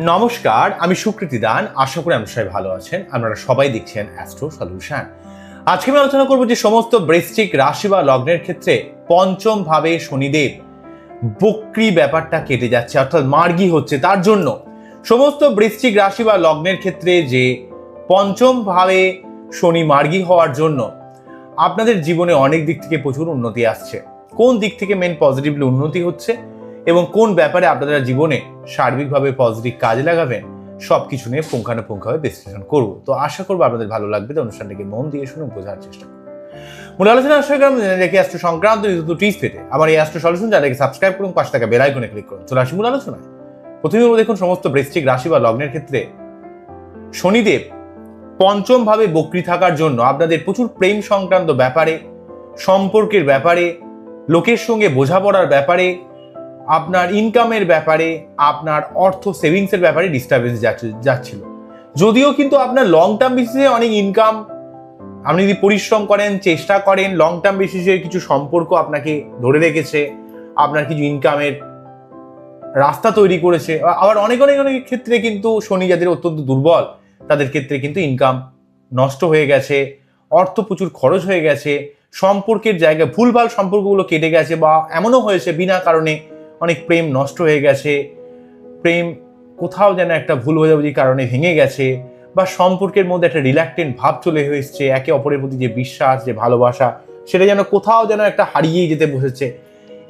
নমস্কার, আমি সুকৃতি দান। আশা করি আপনারা সবাই ভালো আছেন। আপনারা সবাই দেখছেন অ্যাস্ট্রো সলিউশন আজকে আমি আলোচনা করব যে সমস্ত বৃশ্চিক রাশি বা লগ্নের ক্ষেত্রে পঞ্চম ভাবে শনিদেব বক্রি ব্যাপারটা কেটে যাচ্ছে, অর্থাৎ মার্গি হচ্ছে। তার জন্য সমস্ত বৃশ্চিক রাশি বা লগ্নের ক্ষেত্রে যে পঞ্চম ভাবে শনি মার্গী হওয়ার জন্য আপনাদের জীবনে অনেক দিক থেকে প্রচুর উন্নতি আসছে। কোন দিক থেকে মেন পজিটিভলি উন্নতি হচ্ছে? এবং কোন ব্যাপারে আপনারা জীবনে সার্বিকভাবে পজিটিভ কাজে লাগাবেন সব কিছু নিয়ে পুঙ্খানুপুঙ্খভাবে বিশ্লেষণ করব। তো আশা করব আপনাদের ভালো লাগবে তো অনুষ্ঠানটাকে মন দিয়ে শুনে বোঝার চেষ্টা মূল আলোচনা আশা করি আমরা জেনে রেখে অ্যাস্ট্রো সংক্রান্ত টিপস পেতে। আমার এই অ্যাস্ট্রো সলিউশন যাদেরকে সাবস্ক্রাইব করুন, পাশে থাকা বেল আইকনে ক্লিক করুন। চলে আসি মূল আলোচনায়। প্রথমে দেখুন, সমস্ত বৃশ্চিক রাশি বা লগ্নের ক্ষেত্রে শনিদেব পঞ্চম ভাবে বক্রি থাকার জন্য আপনাদের প্রচুর প্রেম সংক্রান্ত ব্যাপারে, সম্পর্কের ব্যাপারে, লোকের সঙ্গে বোঝাপড়ার ব্যাপারে আপনার ইনকামের ব্যাপারে, আপনার অর্থ সেভিংসের ব্যাপারে ডিস্টারবেন্স যাচ্ছিল। যদিও কিন্তু আপনার লং টার্ম বেসিসে অনেক ইনকাম আপনি যদি পরিশ্রম করেন, চেষ্টা করেন লং টার্ম বেসিসে কিছু সম্পর্ক আপনাকে ধরে রেখেছে, আপনার কিছু ইনকামের রাস্তা তৈরি করেছে আবার অনেক অনেক অনেক ক্ষেত্রে কিন্তু শনি যাদের অত্যন্ত দুর্বল, তাদের ক্ষেত্রে কিন্তু ইনকাম নষ্ট হয়ে গেছে, অর্থ প্রচুর খরচ হয়ে গেছে, সম্পর্কের জায়গায় ভুলভাল সম্পর্কগুলো কেটে গেছে বা এমনও হয়েছে বিনা কারণে অনেক প্রেম নষ্ট হয়ে গেছে, প্রেম কোথাও যেন একটা ভুল বোঝাবুঝির কারণে ভেঙে গেছে বা সম্পর্কের মধ্যে একটা রিল্যাক্টেন্ট ভাব চলে এসছে, একে অপরের প্রতি যে বিশ্বাস, যে ভালোবাসা, সেটা যেন কোথাও যেন একটা হারিয়েই যেতে বসেছে।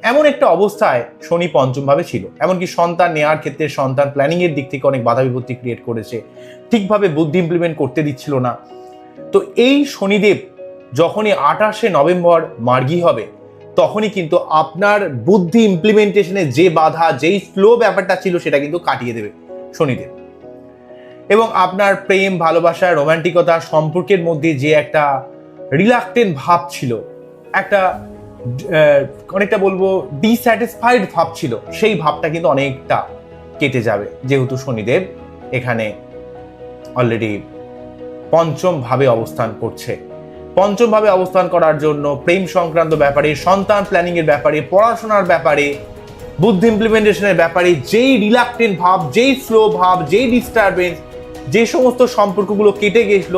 এমন একটা অবস্থায় শনি পঞ্চমভাবে ছিল, এমনকি সন্তান নেওয়ার ক্ষেত্রে সন্তান প্ল্যানিং এর দিক থেকে অনেক বাধা বিপত্তি ক্রিয়েট করেছে, ঠিকভাবে বুদ্ধি ইমপ্লিমেন্ট করতে দিচ্ছিল না। তো এই শনিদেব যখনই আঠাশে নভেম্বর মার্গী হবে তখনই কিন্তু আপনার বুদ্ধি ইমপ্লিমেন্টেশনে যে বাধা, যেই স্লো ব্যাপারটা ছিল সেটা কিন্তু কাটিয়ে দেবে শনিদেব। এবং আপনার প্রেম, ভালোবাসা রোমান্টিকতা সম্পর্কের মধ্যে যে একটা রিলাক্টেন্ট ভাব ছিল, একটা অনেকটা বলব ডিস্যাটিসফাইড ভাব ছিল, সেই ভাবটা কিন্তু অনেকটা কেটে যাবে। যেহেতু শনিদেব এখানে অলরেডি পঞ্চম ভাবে অবস্থান করছে। পঞ্চম ভাবে অবস্থান করার জন্য প্রেম সংক্রান্ত ব্যাপারে, সন্তান প্ল্যানিং এর ব্যাপারে, পড়াশোনার ব্যাপারে, বুদ্ধি ইমপ্লিমেন্টেশনের ব্যাপারে, যেই রিলাক্টেন্ট ভাব, যেই স্লো ভাব, যেই ডিস্টারবেন্স যে সমস্ত সম্পর্কগুলো কেটে গেছিল,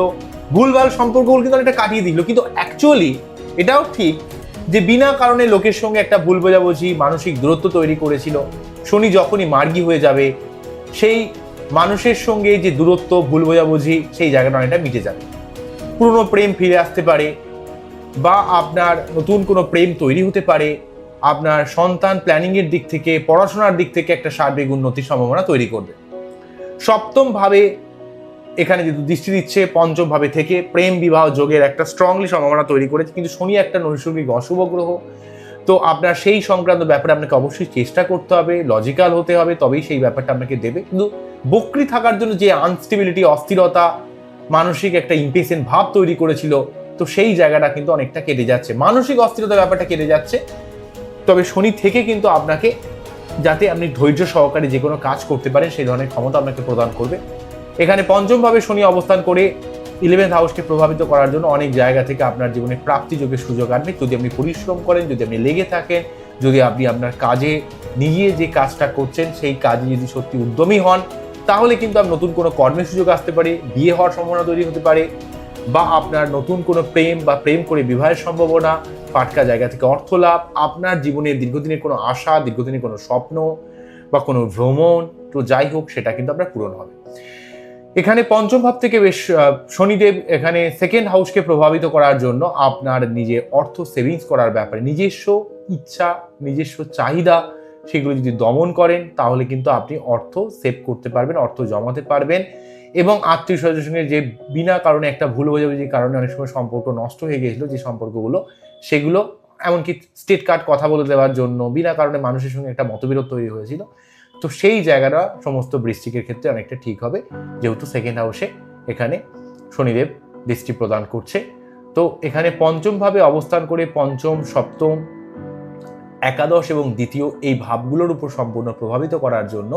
ভুলভাল সম্পর্কগুলো কিন্তু অনেকটা কাটিয়ে দিল কিন্তু অ্যাকচুয়ালি এটাও ঠিক যে বিনা কারণে লোকের সঙ্গে একটা ভুল বোঝাবুঝি, মানসিক দূরত্ব তৈরি করেছিল। শনি যখনই মার্গী হয়ে যাবে, সেই মানুষের সঙ্গে যে দূরত্ব, ভুল বোঝাবুঝি, সেই জায়গাটা অনেকটা মিটে যাবে। পুরনো প্রেম ফিরে আসতে পারে বা আপনার নতুন কোনো প্রেম তৈরি হতে পারে, আপনার সন্তান প্ল্যানিংয়ের দিক থেকে, পড়াশোনার দিক থেকে একটা সার্বিক উন্নতির সম্ভাবনা তৈরি করবে। সপ্তমভাবে এখানে যেহেতু দৃষ্টি দিচ্ছে পঞ্চমভাবে থেকে প্রেম বিবাহ যোগের একটা স্ট্রংলি সম্ভাবনা তৈরি করেছে। কিন্তু শনি একটা নৈসর্গিক অশুভ গ্রহ, তো আপনার সেই সংক্রান্ত ব্যাপারে আপনাকে অবশ্যই চেষ্টা করতে হবে লজিক্যাল হতে হবে, তবেই সেই ব্যাপারটা আপনাকে দেবে। কিন্তু বকরি থাকার জন্য যে আনস্টেবিলিটি অস্থিরতা মানসিক একটা ইম্পেসেন্ট ভাব তৈরি করেছিল, তো সেই জায়গাটা কিন্তু অনেকটা কেটে যাচ্ছে। মানসিক অস্থিরতা ব্যাপারটা কেটে যাচ্ছে। তবে শনি থেকে কিন্তু আপনাকে যাতে আপনি ধৈর্য সহকারে যে কোনো কাজ করতে পারেন, সেই ধরনের ক্ষমতা আপনাকে প্রদান করবে। এখানে পঞ্চমভাবে শনি অবস্থান করে ইলেভেন্থ হাউসকে প্রভাবিত করার জন্য অনেক জায়গা থেকে আপনার জীবনে প্রাপ্তিযোগের সুযোগ আনবে। যদি আপনি পরিশ্রম করেন, যদি আপনি লেগে থাকেন, যদি আপনি আপনার কাজে নিজে যে কাজটা করছেন, সেই কাজে যদি সত্যি উদ্যমী হন তাহলে কিন্তু আপনার নতুন কোনো কর্মের সুযোগ আসতে পারে, বিয়ে হওয়ার সম্ভাবনা তৈরি হতে পারে, বা আপনার নতুন কোনো প্রেম বা প্রেম করে বিবাহের সম্ভাবনা পাটকা জায়গা থেকে অর্থ লাভ, আপনার জীবনের দীর্ঘদিনের কোনো আশা, দীর্ঘদিনের কোনো স্বপ্ন, বা কোনো ভ্রমণ, তো যাই হোক, সেটা কিন্তু আপনার পূরণ হবে। এখানে পঞ্চম ভাব থেকে বেশ শনিদেব এখানে সেকেন্ড হাউসকে প্রভাবিত করার জন্য আপনার নিজে অর্থ সেভিংস করার ব্যাপারে নিজস্ব ইচ্ছা, নিজস্ব চাহিদা সেগুলো যদি দমন করেন, তাহলে কিন্তু আপনি অর্থ সেভ করতে পারবেন, অর্থ জমাতে পারবেন এবং আত্মীয় স্বজনের সঙ্গে যে বিনা কারণে একটা ভুল বোঝাবুঝির কারণে অনেক সময় সম্পর্ক নষ্ট হয়ে গেছিল যে সম্পর্কগুলো, সেগুলো এমনকি স্টেট কার্ড কথা বলে দেওয়ার জন্য বিনা কারণে মানুষের সঙ্গে একটা মতবিরোধ তৈরি হয়েছিল। তো সেই জায়গাটা সমস্ত বৃষ্টিকের ক্ষেত্রে অনেকটা ঠিক হবে, যেহেতু সেকেন্ড হাউসে এখানে শনিদেব দৃষ্টি প্রদান করছে। তো এখানে পঞ্চমভাবে অবস্থান করে পঞ্চম, সপ্তম একাদশ এবং দ্বিতীয় এই ভাবগুলোর উপর সম্পূর্ণ প্রভাবিত করার জন্য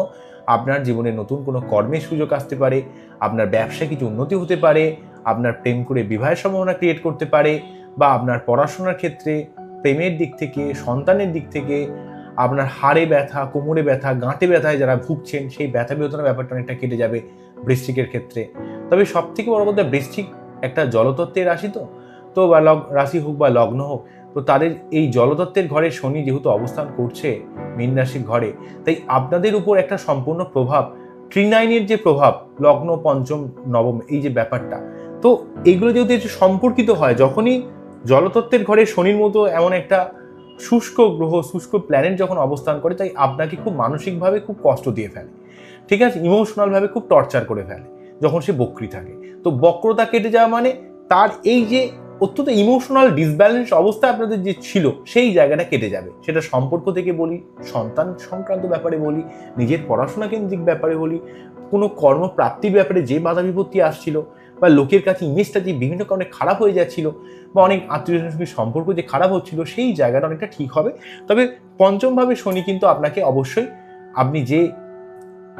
আপনার জীবনে নতুন কোনো কর্মের সুযোগ আসতে পারে, আপনার ব্যবসায় কিছু উন্নতি হতে পারে, আপনার প্রেম করে বিবাহের সম্ভাবনা ক্রিয়েট করতে পারে বা আপনার পড়াশোনার ক্ষেত্রে প্রেমের দিক থেকে, সন্তানের দিক থেকে আপনার হাড়ে ব্যথা, কোমরে ব্যথা, গাঁটে ব্যথায় যারা ভুগছেন সেই ব্যথা বেদনার ব্যাপারটা অনেকটা কেটে যাবে বৃষ্টিকের ক্ষেত্রে। তবে সব থেকে বড় কথা বৃশ্চিক একটা জলতত্ত্বের রাশি তো। তো বা লগ, রাশি হোক বা লগ্ন হোক তো তাদের এই জলতত্ত্বের ঘরে শনি যেহেতু অবস্থান করছে মীন রাশির ঘরে, তাই আপনাদের উপর একটা সম্পূর্ণ প্রভাব ট্রিনাইনের যে প্রভাব, লগ্ন, পঞ্চম, নবম, এই যে ব্যাপারটা, তো এগুলো যেহেতু একটু সম্পর্কিত হয়, যখনই জলতত্ত্বের ঘরে শনির মতো এমন একটা শুষ্ক গ্রহ, শুষ্ক প্ল্যানেট যখন অবস্থান করে, তাই আপনাকে খুব মানসিকভাবে খুব কষ্ট দিয়ে ফেলে। ঠিক আছে? ইমোশনালভাবে খুব টর্চার করে ফেলে, যখন সে বক্রি থাকে। তো বক্রতা কেটে যাওয়া মানে তার এই যে অত্যন্ত ইমোশনাল ডিসব্যালেন্স অবস্থা আপনাদের যে ছিল, সেই জায়গাটা কেটে যাবে। সেটা সম্পর্ক থেকে বলি, সন্তান সংক্রান্ত ব্যাপারে বলি, নিজের পড়াশোনা কেন্দ্রিক ব্যাপারে বলি, কোনো কর্মপ্রাপ্তির ব্যাপারে যে বাধা বিপত্তি আসছিল, বা লোকের কাছে ইমেজটা যে বিভিন্ন কারণে খারাপ হয়ে যাচ্ছিল, বা অনেক আত্মীয় সঙ্গে সম্পর্ক যে খারাপ হচ্ছিল, সেই জায়গাটা অনেকটা ঠিক হবে। তবে পঞ্চমভাবে শনি কিন্তু আপনাকে অবশ্যই, আপনি যে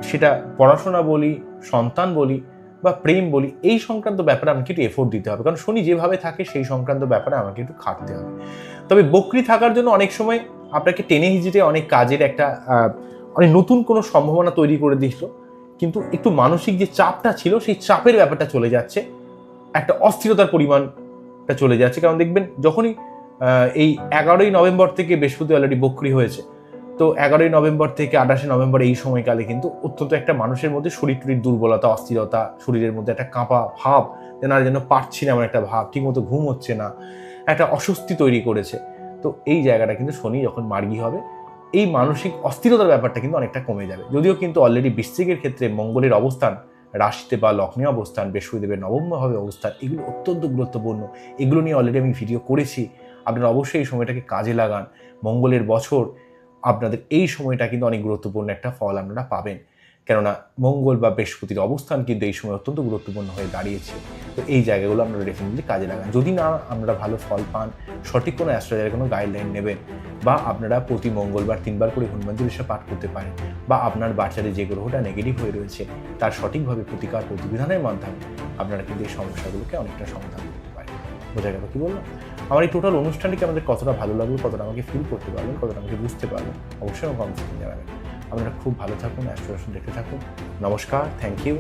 সেটা পড়াশোনা বলি, সন্তান বলি বা প্রেম বলি, এই সংক্রান্ত ব্যাপারে আমাকে একটু এফোর্ট দিতে হবে। কারণ শনি যেভাবে থাকে, সেই সংক্রান্ত ব্যাপারে আমাকে একটু খাটতে হবে। তবে বকরি থাকার জন্য অনেক সময় আপনাকে টেনে হিজিটে অনেক কাজের একটা অনেক নতুন কোনো সম্ভাবনা তৈরি করে দিল। কিন্তু একটু মানসিক যে চাপটা ছিল, সেই চাপের ব্যাপারটা চলে যাচ্ছে। একটা অস্থিরতার পরিমাণটা চলে যাচ্ছে। কারণ দেখবেন, যখনই এই এগারোই নভেম্বর থেকে বৃহস্পতি অলরেডি বকরি হয়েছে তো এগারোই নভেম্বর থেকে আঠাশে নভেম্বর এই সময়কালে কিন্তু অত্যন্ত একটা মানুষের মধ্যে শরীর টরীর দুর্বলতা, অস্থিরতা, শরীরের মধ্যে একটা কাঁপা ভাব, যেন আর যেন পারছি না এমন একটা ভাব, ঠিকমতো ঘুম হচ্ছে না, একটা অস্বস্তি তৈরি করেছে। তো এই জায়গাটা কিন্তু শনি যখন মার্গী হবে, এই মানসিক অস্থিরতার ব্যাপারটা কিন্তু অনেকটা কমে যাবে। যদিও কিন্তু অলরেডি বৃশ্চিকের ক্ষেত্রে মঙ্গলের অবস্থান, রাশিতে বা লগ্নে অবস্থান, বৃহস্পতিদেবের নবমভাবে অবস্থান, এগুলো অত্যন্ত গুরুত্বপূর্ণ। এগুলো নিয়ে অলরেডি আমি ভিডিও করেছি। আপনারা অবশ্যই এই সময়টাকে কাজে লাগান। মঙ্গলের বছর আপনাদের এই সময়টা কিন্তু অনেক গুরুত্বপূর্ণ একটা ফল আপনারা পাবেন। কেননা মঙ্গল বা বৃহস্পতির অবস্থান কিন্তু এই সময় অত্যন্ত গুরুত্বপূর্ণ হয়ে দাঁড়িয়েছে। তো এই জায়গাগুলো আপনারা ডেফিনেটলি কাজে লাগান। যদি না আপনারা ভালো ফল পান, সঠিক কোনো অ্যাস্ট্রোলজারের কোনো গাইডলাইন নেবেন বা আপনারা প্রতি মঙ্গলবার তিনবার করে হনুমান চল্লিশা পাঠ করতে পারেন বা আপনার বাচ্চাদের যে গ্রহটা নেগেটিভ হয়ে রয়েছে, তার সঠিকভাবে প্রতিকার প্রতিবিধানের মাধ্যমে আপনারা কিন্তু এই সমস্যাগুলোকে অনেকটা সমাধান করতে পারেন। বোঝা গেল কী বললাম? আমার এই টোটাল অনুষ্ঠানটিকে আমাদের কতটা ভালো লাগল, কতটা আমাকে ফিল করতে পারবেন কতটা আমাকে বুঝতে পারবেন অবশ্যই আমাকে কমেন্টস জানাবেন। আপনারা খুব ভালো থাকুন অ্যাস্ট্রোলেশন দেখতে থাকুন। নমস্কার থ্যাংক ইউ